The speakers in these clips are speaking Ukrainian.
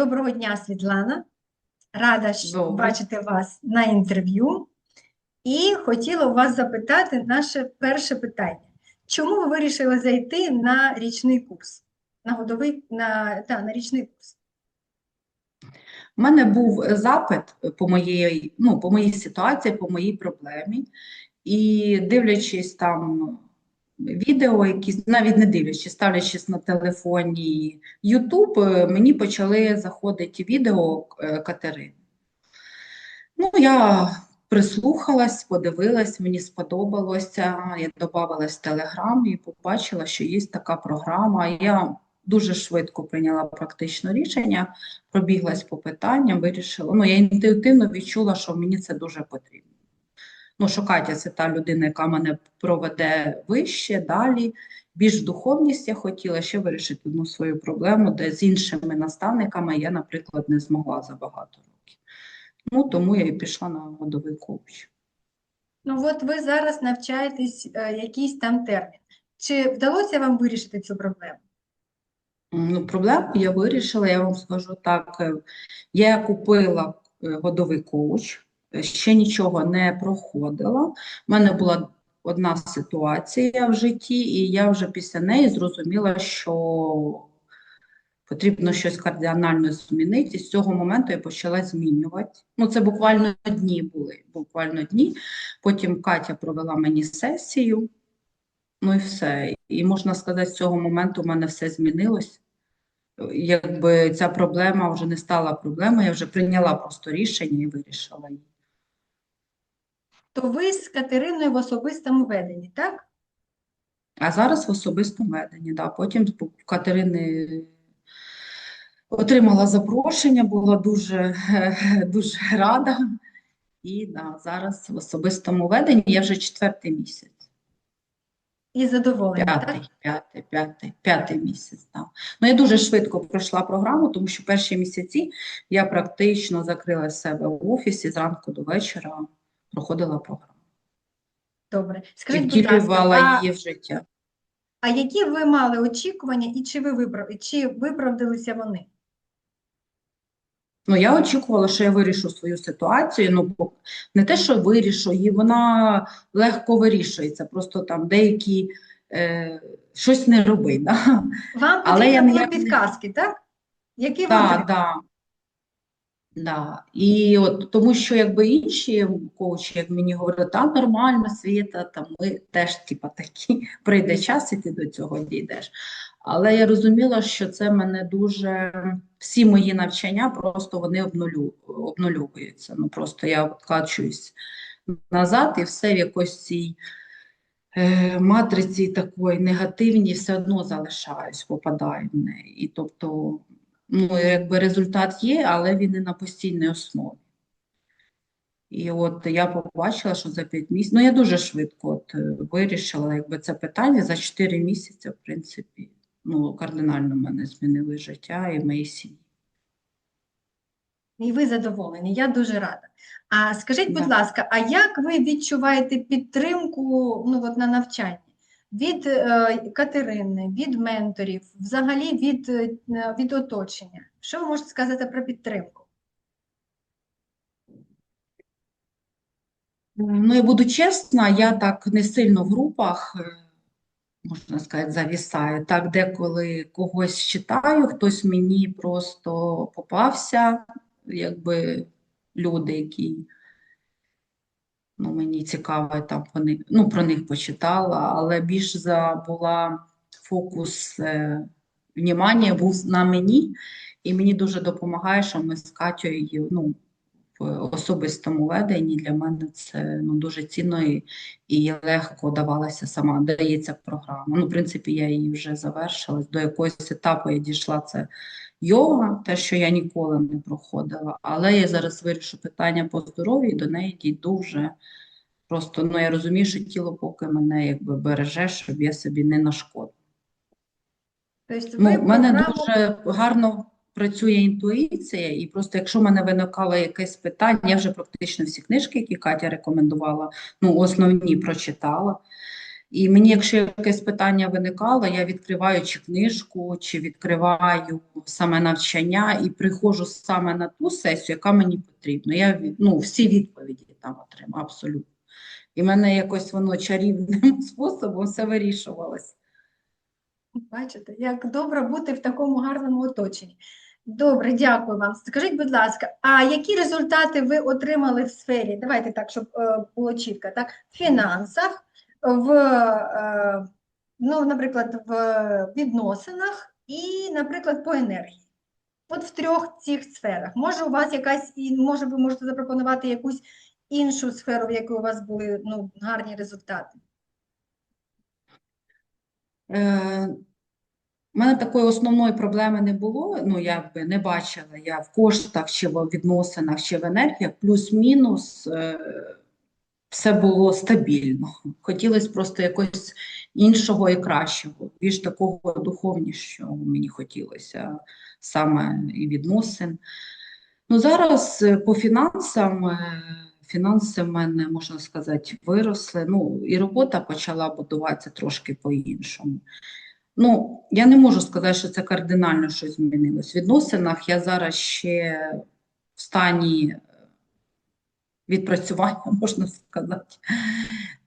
Доброго дня, Світлана. Рада що бачити вас на інтерв'ю. І хотіла у вас запитати наше перше питання. Чому ви вирішили зайти на річний курс? На годовий, на, та, на річний курс. У мене був запит по моїй, ну, по моїй ситуації, по моїй проблемі. І дивлячись там відео, якісь, навіть не дивлячись, ставлячись на телефоні YouTube, е, мені почали заходити відео е, Катерини. Ну, я прислухалась, подивилась, мені сподобалося. Я додавалась в Телеграм і побачила, що є така програма. Я дуже швидко прийняла практичне рішення, пробіглась по питанням, вирішила. Ну, я інтуїтивно відчула, що мені це дуже потрібно. Ну, що Катя це та людина, яка мене проведе вище, далі. Більш в духовність я хотіла ще вирішити одну свою проблему, де з іншими наставниками я, наприклад, не змогла за багато років. Ну, тому я і пішла на годовий коуч. Ну, от ви зараз навчаєтесь е, якийсь там термін. Чи вдалося вам вирішити цю проблему? Ну, проблему я вирішила, я вам скажу так. е, Я купила е, годовий коуч, ще нічого не проходила. У мене була одна ситуація в житті, і я вже після неї зрозуміла, що потрібно щось кардинально змінити. І з цього моменту я почала змінювати. Ну, це буквально дні були, буквально дні. Потім Катя провела мені сесію. Ну і все. І можна сказати, з цього моменту в мене все змінилось. Якби ця проблема вже не стала проблемою, я вже прийняла просто рішення і вирішила її. То ви з Катериною в особистому веденні, так? А зараз в особистому веденні, да. Потім в Катерини отримала запрошення, була дуже, дуже рада. І да, зараз в особистому веденні я вже четвертий місяць. І задоволені, так? П'ятий, п'ятий, п'ятий, п'ятий місяць. Так. Ну, я дуже швидко пройшла програму, тому що перші місяці я практично закрила себе в офісі зранку до вечора, проходила програму. Добре. Скажіть, будь ласка, а, її в життя. а які ви мали очікування і чи ви виправ... чи виправдалися вони? Ну, я очікувала, що я вирішу свою ситуацію. Ну, не те, що вирішу, і вона легко вирішується. Просто там деякі е, щось не роби. Да? Вам Але я потрібні були не- підказки, так? Які Да, отримали? Да. І от тому, що якби інші коучі, як мені говорили, та нормально, Світа, там ми теж типа такі, прийде час, і ти до цього дійдеш. Але я розуміла, що це мене дуже всі мої навчання просто вони обнулю, обнулюються. Ну просто я откачуюсь назад і все в якось цій е, матриці такої негативній все одно залишаюсь, попадаю в неї. І тобто ну, якби результат є, але він не на постійній основі. І от я побачила, що за 5 місяців, ну я дуже швидко от, е, вирішила якби це питання за 4 місяці, в принципі, ну, кардинально в мене змінили життя і мої сім'ї. І ви задоволені, я дуже рада. А скажіть, будь Да. ласка, а як ви відчуваєте підтримку ну, от на навчанні? Від е, Катерини, від менторів, взагалі від, е, від оточення? Що ви можете сказати про підтримку? Ну, я буду чесна, я так не сильно в групах, е, можна сказати, завісаю. Так, деколи когось читаю, хтось мені просто попався, якби люди, які ну, мені цікаво, там вони, ну, про них почитала, але більш за була фокус е, внимання був на мені, і мені дуже допомагає, що ми з Катєю, ну, в особистому веденні для мене це ну, дуже цінно і, і легко давалася сама, дається програма. Ну, в принципі, я її вже завершила. До якогось етапу я дійшла це йога, те, що я ніколи не проходила. Але я зараз вирішу питання по здоров'ю і до неї дійду вже. Просто ну, я розумію, що тіло поки мене якби береже, щоб я собі не нашкодила. Тобто Ну, в мене програму дуже гарно працює інтуїція, і просто якщо в мене виникало якесь питання, я вже практично всі книжки, які Катя рекомендувала, ну, основні прочитала. І мені, якщо якесь питання виникало, я відкриваю чи книжку, чи відкриваю саме навчання і приходжу саме на ту сесію, яка мені потрібна. Я ну, всі відповіді там отримаю, абсолютно. І в мене якось воно чарівним способом все вирішувалось. Бачите, як добре бути в такому гарному оточенні. Добре, дякую вам. Скажіть, будь ласка, а які результати ви отримали в сфері? Давайте так, щоб е, було чітко, так? В фінансах, в, е, ну, наприклад, в відносинах і, наприклад, по енергії. От в трьох цих сферах. Може, у вас якась, може, ви можете запропонувати якусь іншу сферу, в якій у вас були ну, гарні результати? Е, У мене такої основної проблеми не було, ну я би не бачила я в коштах чи в відносинах, чи в енергіях, плюс-мінус е, все було стабільно. Хотілося просто якогось іншого і кращого, більш такого духовнішого мені хотілося саме і відносин. Ну зараз е, по фінансам, е, фінанси в мене, можна сказати, виросли. Ну і робота почала будуватися трошки по-іншому. Ну, я не можу сказати, що це кардинально щось змінилось. В відносинах я зараз ще в стані відпрацювання, можна сказати.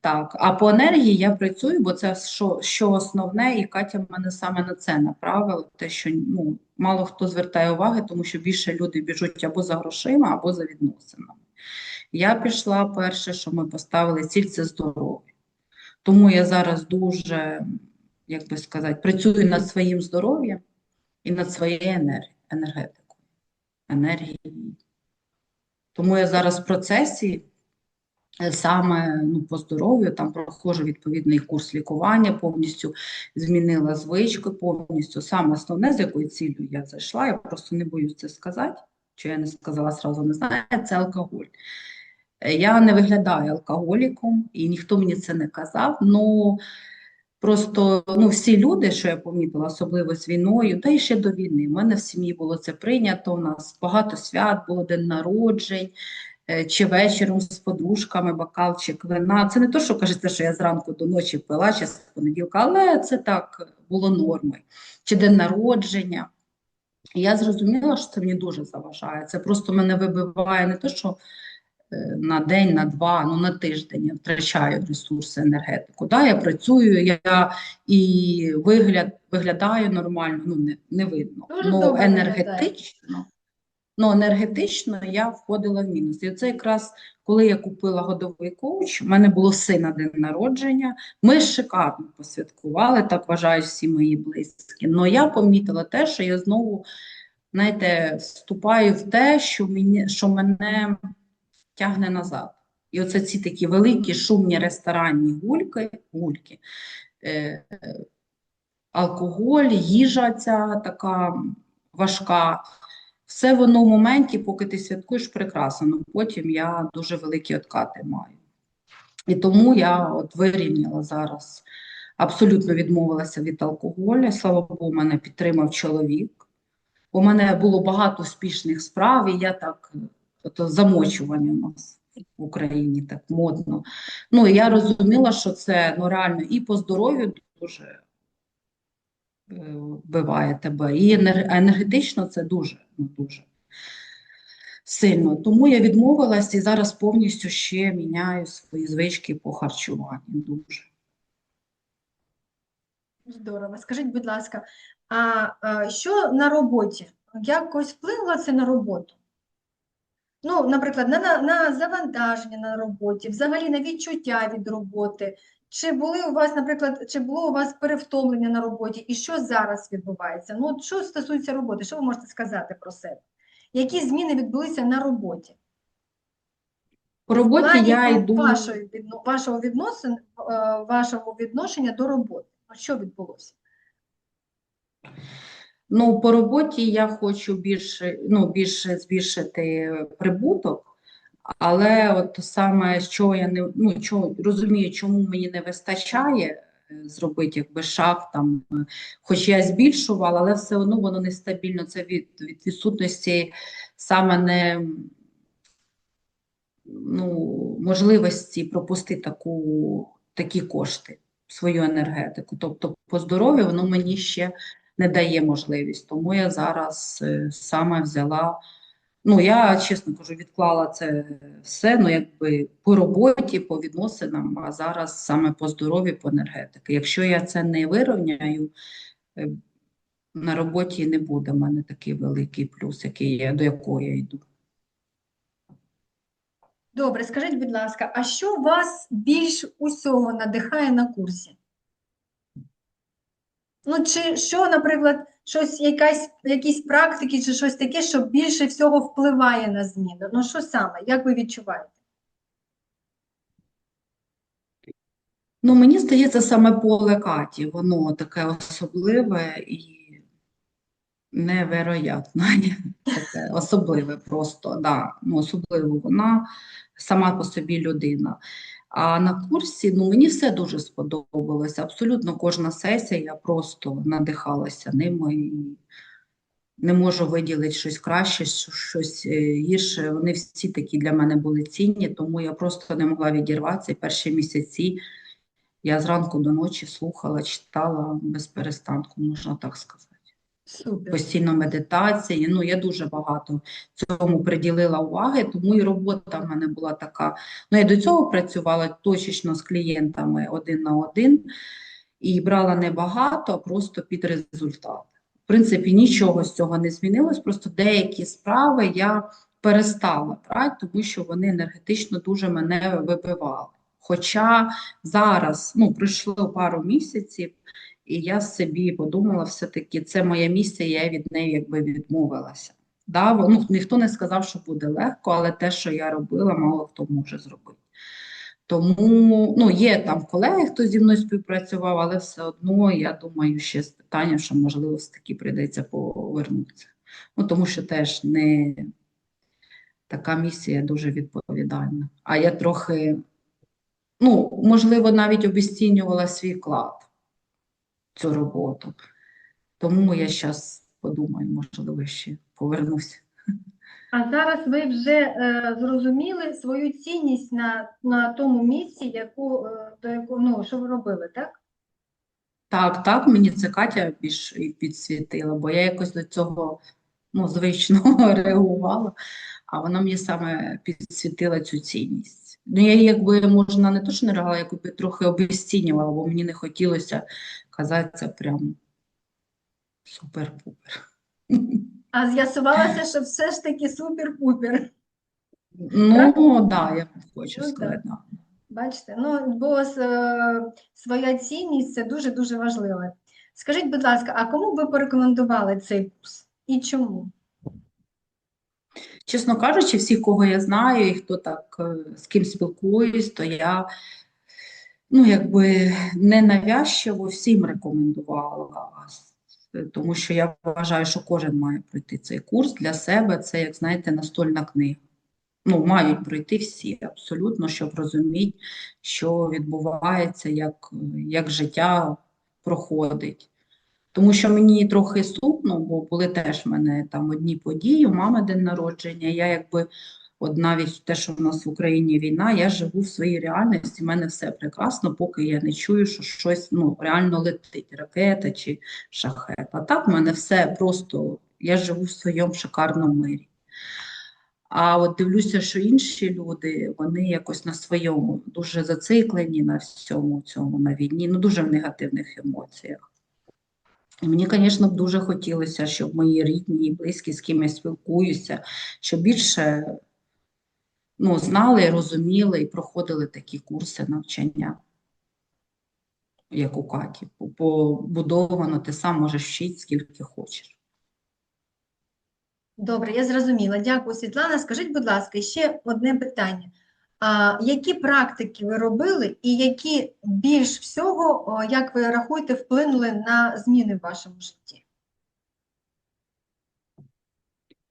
Так, а по енергії я працюю, бо це що, що основне, і Катя мене саме на це направила, те, що ну, мало хто звертає уваги, тому що більше люди біжуть або за грошима, або за відносинами. Я пішла перше, що ми поставили ціль це здоров'я. Тому я зараз дуже, як би сказати, працюю над своїм здоров'ям і над своєю енер- енергетикою, енергією. Тому я зараз в процесі е, саме ну, по здоров'ю, там проходжу відповідний курс лікування, повністю змінила звички, повністю. Саме основне, з якою цілею я зайшла, я просто не боюсь це сказати, що я не сказала сразу, не знаю, це алкоголь. Е, Я не виглядаю алкоголіком, і ніхто мені це не казав. Ну просто ну, всі люди, що я помітила, особливо з війною, та й ще до війни. У мене в сім'ї було це прийнято. У нас багато свят, було день народжень. е, Чи вечором з подружками, бокалчик вина. Це не то, що кажеться, що я зранку до ночі пила, чи з понеділка, але це так було нормою. Чи день народження. І я зрозуміла, що це мені дуже заважає. Це просто мене вибиває не те, що на день, на два, ну на тиждень я втрачаю ресурси, енергетику. Да, я працюю, я і вигляд, виглядаю нормально, ну не, не видно. Ну, енергетично, ну, енергетично я входила в мінус. І це якраз коли я купила годовий коуч, у мене було сина день народження. Ми шикарно посвяткували, так вважають всі мої близькі. Але я помітила те, що я знову, знаєте, вступаю в те, що, мені, що мене тягне назад. І оце ці такі великі шумні ресторанні гульки, гульки е, е, алкоголь, їжа ця така важка. Все воно в моменті, поки ти святкуєш, прекрасно. Ну, потім я дуже великі откати маю. І тому я от вирівняла зараз, абсолютно відмовилася від алкоголю. Слава Богу, мене підтримав чоловік. У мене було багато успішних справ, і я так, ото замочування у нас в Україні так модно. Ну, я розуміла, що це ну, реально і по здоров'ю дуже е, вбиває тебе, і енергетично це дуже, ну, дуже сильно. Тому я відмовилась і зараз повністю ще міняю свої звички по харчуванню. Дуже. Здорово. Скажіть, будь ласка, а, а що на роботі? Якось вплинуло це на роботу? Ну, наприклад, на, на, на завантаження на роботі, взагалі на відчуття від роботи. Чи були у вас, наприклад, чи було у вас перевтомлення на роботі, і що зараз відбувається? Ну, що стосується роботи, що ви можете сказати про себе? Які зміни відбулися на роботі? По роботі плані я ну, йду. вашої відно- вашого відносин, е, вашого відношення до роботи. От Що відбулося? Ну, по роботі я хочу більше, ну, більше збільшити прибуток, але от саме що я не ну, чого, розумію, чому мені не вистачає е, зробити якби шаг там, е, хоч я збільшувала, але все одно воно нестабільно. Це від, від відсутності саме не ну, можливості пропустити таку, такі кошти. свою енергетику. Тобто, по здоров'ю воно мені ще не дає можливість. Тому я зараз е, саме взяла. Ну, я, чесно кажу, відклала це все, ну, якби по роботі, по відносинам, а зараз саме по здоров'ю, по енергетиці. Якщо я це не вирівняю, е, на роботі не буде в мене такий великий плюс, який я, до якого я йду. Добре, скажіть, будь ласка, а що вас більш усього надихає на курсі? Ну, чи що, наприклад, щось, якась, якісь практики чи щось таке, що більше всього впливає на зміну? Ну, що саме? Як ви відчуваєте? Ну, мені здається, саме поле Каті, воно таке особливе і невероятне. Таке особливе просто, да. Ну, особливо вона сама по собі людина. А на курсі ну, мені все дуже сподобалося. Абсолютно кожна сесія, я просто надихалася ними і не можу виділити щось краще, щось е, гірше. Вони всі такі для мене були цінні, тому я просто не могла відірватися. І перші місяці я зранку до ночі слухала, читала без перестанку, можна так сказати. Супер. Постійно медитації. Ну, я дуже багато цьому приділила уваги, тому і робота в мене була така. Ну, я до цього працювала точечно з клієнтами один на один і брала не багато, а просто під результат. В принципі, нічого з цього не змінилось, просто деякі справи я перестала брати, тому що вони енергетично дуже мене вибивали. Хоча зараз, ну, пройшло пару місяців, і я собі подумала, все-таки це моя місія, я від неї якби відмовилася. Да, ну, ніхто не сказав, що буде легко, але те, що я робила, мало хто може зробити. Тому ну, є там колеги, хто зі мною співпрацював, але все одно я думаю, ще з питанням, що можливо все-таки прийдеться повернутися. Ну, тому що теж не така місія дуже відповідальна. А я трохи, ну, можливо, навіть обесцінювала свій вклад в цю роботу. Тому я зараз подумаю, можливо, ще повернуся. А зараз ви вже е, зрозуміли свою цінність на, на тому місці, яку, е, до якого, ну, що ви робили, так? Так, так, мені це Катя більш і підсвітила, бо я якось до цього ну, звично реагувала, а вона мені саме підсвітила цю цінність. Ну, я якби можна не то, що не реагувала, якби трохи обесцінювала, бо мені не хотілося казати це прям супер-пупер. А з'ясувалося, що все ж таки супер-пупер. Ну, так, да, я хочу Ну, сказати. да. Бачите, ну, бо е, своя цінність це дуже-дуже важливо. Скажіть, будь ласка, а кому ви порекомендували цей курс і чому? Чесно кажучи, всіх, кого я знаю, і хто так е, з ким спілкуюсь, то я ну, якби не навязчиво всім рекомендувала, тому що я вважаю, що кожен має пройти цей курс для себе. Це, як знаєте, настольна книга. Ну, мають пройти всі абсолютно, щоб розуміти, що відбувається, як, як життя проходить. Тому що мені трохи сумно, бо були теж в мене там одні події, у мами день народження. Я якби, от навіть те, що в нас в Україні війна, я живу в своїй реальності, в мене все прекрасно, поки я не чую, що щось ну, реально летить, ракета чи шахет. А так в мене все просто, я живу в своєму шикарному мирі. А от дивлюся, що інші люди, вони якось на своєму дуже зациклені на всьому цьому, на війні, ну дуже в негативних емоціях. І мені, звісно, дуже хотілося, щоб мої рідні і близькі, з ким я спілкуюся, щоб більше ну, знали, розуміли і проходили такі курси навчання, як у Каті. Побудовано, ти сам можеш вчити, скільки хочеш. Добре, я зрозуміла. Дякую, Світлана. Скажіть, будь ласка, ще одне питання. А, які практики ви робили і які більш всього, як ви рахуєте, вплинули на зміни в вашому житті?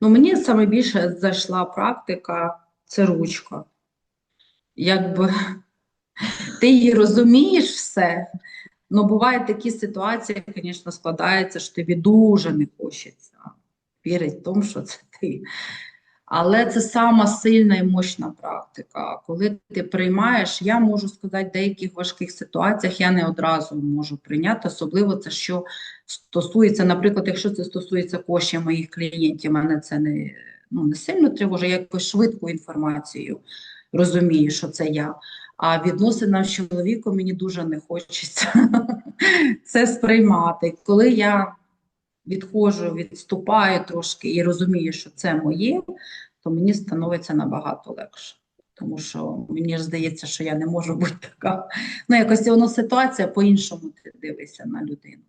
Ну, мені саме більше зайшла практика це ручка. Якби ти її розумієш все, але бувають такі ситуації, звісно, складаються, що тобі дуже не хочеться вірити в тому, що це ти. Але це сама сильна і мощна практика. Коли ти приймаєш, я можу сказати, в деяких важких ситуаціях я не одразу можу прийняти, особливо це, що стосується, наприклад, якщо це стосується коштів моїх клієнтів, мене це не, ну, не сильно тривожить, я якось швидку інформацію розумію, що це я. А відносинам з чоловіком мені дуже не хочеться це сприймати. Коли я відходжу, відступаю трошки і розумію, що це моє, то мені становиться набагато легше. Тому що мені ж здається, що я не можу бути така. Ну, якось воно ситуація по-іншому ти дивишся на людину.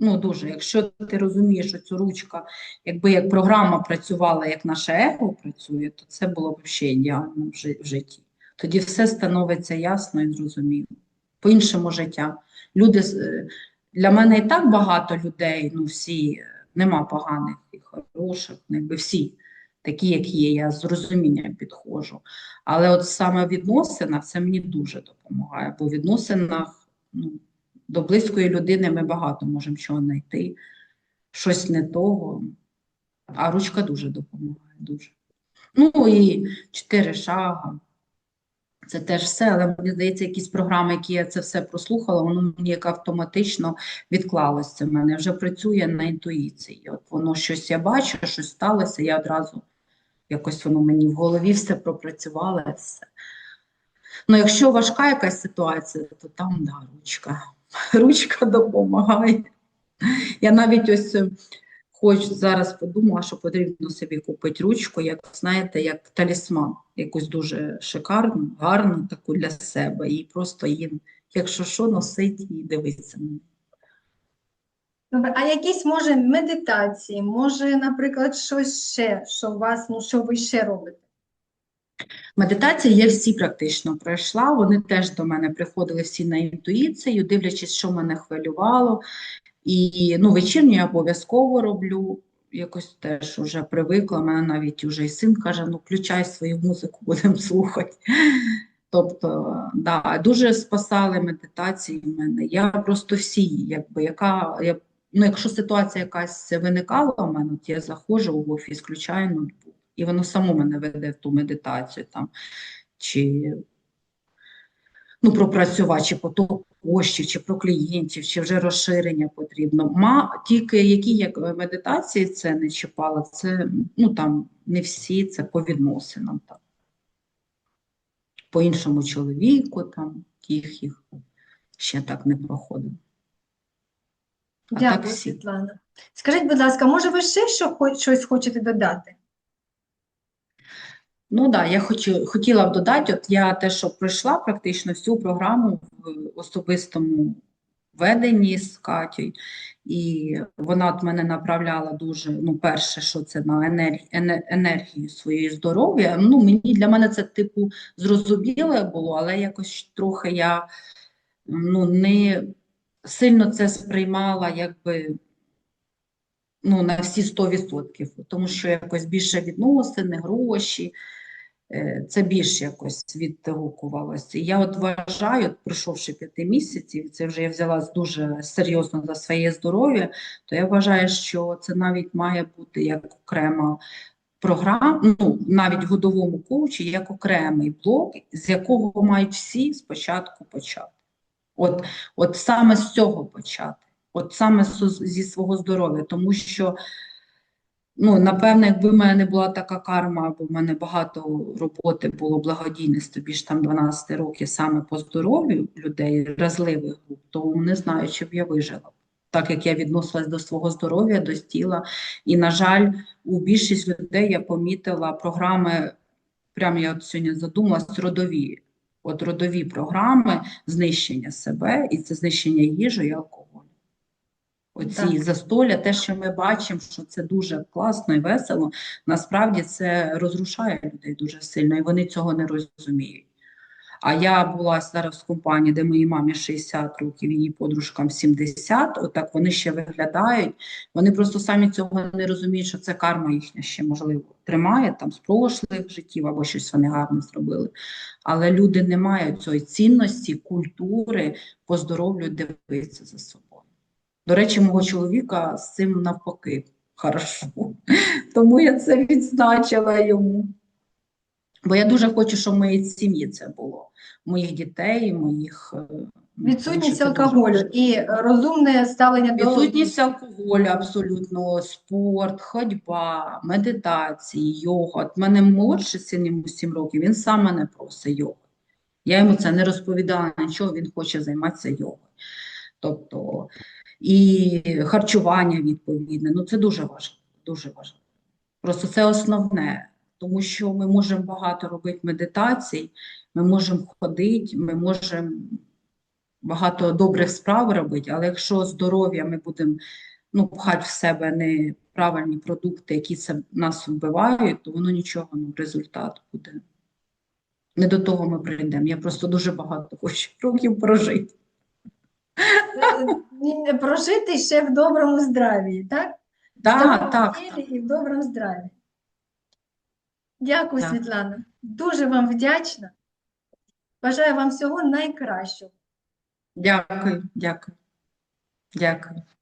Ну, дуже. Якщо ти розумієш, що ця ручка, якби як програма працювала, як наше его працює, то це було б ще ідеально в жи- в житті. Тоді все становиться ясно і зрозуміло. По-іншому життя. Люди е, для мене і так багато людей, ну всі, е, нема поганих і хороших, ну, якби всі такі, як є, я з розумінням підходжу. Але от саме в відносинах це мені дуже допомагає, бо в відносинах ну, до близької людини ми багато можемо чого знайти, щось не того, а ручка дуже допомагає, дуже. Ну і чотири шага. Це теж все, але мені здається, якісь програми, які я це все прослухала, воно мені як автоматично відклалося. В мене вже працює на інтуїції. От воно щось я бачу, щось сталося, я одразу якось воно мені в голові все пропрацювало. Все. Ну, якщо важка якась ситуація, то там да, ручка. Ручка допомагає. Я навіть ось е, хоч зараз подумала, що потрібно собі купити ручку, як знаєте, як талісман, якусь дуже шикарну, гарну таку для себе. І просто її, якщо що, носить і дивитися. Добре, а якісь може медитації, може, наприклад, щось ще, що у вас, ну що ви ще робите? Медитації я всі практично пройшла. Вони теж до мене приходили всі на інтуїцію, дивлячись, що мене хвилювало. І ну, вечірню я обов'язково роблю. Якось теж вже привикла. Мене навіть уже і син каже: ну, включай свою музику, будемо слухати. Тобто, да, дуже спасали медитації в мене. Я просто всі, якби яка я, ну, якщо ситуація якась виникала у мене, от я заходжу в офіс, включаю ноутбук, і воно само мене веде в ту медитацію там, чи ну, пропрацювати, чи поток коштів, чи про клієнтів, чи вже розширення потрібно. Ма, тільки які як е, медитації це не чіпала, це ну там не всі, це по відносинам там. По іншому чоловіку там їх їх ще так не проходив. Так Дякую. Світлана. Скажіть, будь ласка, може ви ще що, щось хочете додати? Ну да, я хочу, хотіла б додати, от я те, що пройшла практично всю програму в особистому веденні з Катєю, і вона от мене направляла дуже, ну, перше, що це на енергію, енергію своєї здоров'я. Ну, мені для мене це типу зрозуміле було, але якось трохи я ну, не сильно це сприймала, якби ну, на всі 100%, тому що якось більше відносини, гроші, це більш якось відгукувалося. Я от вважаю, пройшовши п'яти місяців, це вже я взялась дуже серйозно за своє здоров'я, то я вважаю, що це навіть має бути як окрема програма, ну, навіть в годовому коучі, як окремий блок, з якого мають всі спочатку почати. От, от саме з цього почати. От саме зі свого здоров'я, тому що, ну, напевно, якби в мене не була така карма, бо в мене багато роботи було благодійності, більш там 12 років саме по здоров'ю людей, вразливих то не знаю, чи б я вижила. Так як я відносилась до свого здоров'я, до тіла. І, на жаль, у більшість людей я помітила програми, прямо я от сьогодні задумалась, родові. От родові програми знищення себе, і це знищення їжі. Оці Так. застолля, те, що ми бачимо, що це дуже класно і весело, насправді це розрушає людей дуже сильно, і вони цього не розуміють. А я була зараз в компанії, де моїй мамі 60 років, її подружкам 70, отак вони ще виглядають. Вони просто самі цього не розуміють, що це карма їхня ще, можливо, тримає там з прошлих життів або щось вони гарно зробили. Але люди не мають цієї цінності, культури по здоров'ю дивитися за собою. До речі, мого чоловіка з цим навпаки. хорошо. Тому я це відзначила йому. Бо я дуже хочу, щоб в моїй сім'ї це було. Моїх дітей, моїх. е, ну, Відсутність алкоголю і розумне ставлення до Відсутність алкоголю абсолютно, спорт, ходьба, медитації, йога. От мене молодший син йому 7 років, він сам мене просить йоги. Я йому це не розповідала нічого, він хоче займатися йогою. Тобто, і харчування відповідне. Ну, це дуже важливо, дуже важливо. Просто це основне, тому що ми можемо багато робити медитацій, ми можемо ходити, ми можемо багато добрих справ робити, але якщо здоров'я ми будемо ну, пхати в себе неправильні продукти, які нас вбивають, то воно нічого, ну, результат буде. Не до того ми прийдемо. Я просто дуже багато хочу років прожити. Е, прожити ще в доброму здравії, так? Да, Так, так, і в доброму здраві. Дякую, Так. Світлана. Дуже вам вдячна. Бажаю вам всього найкращого. Дякую, дякую. Дякую.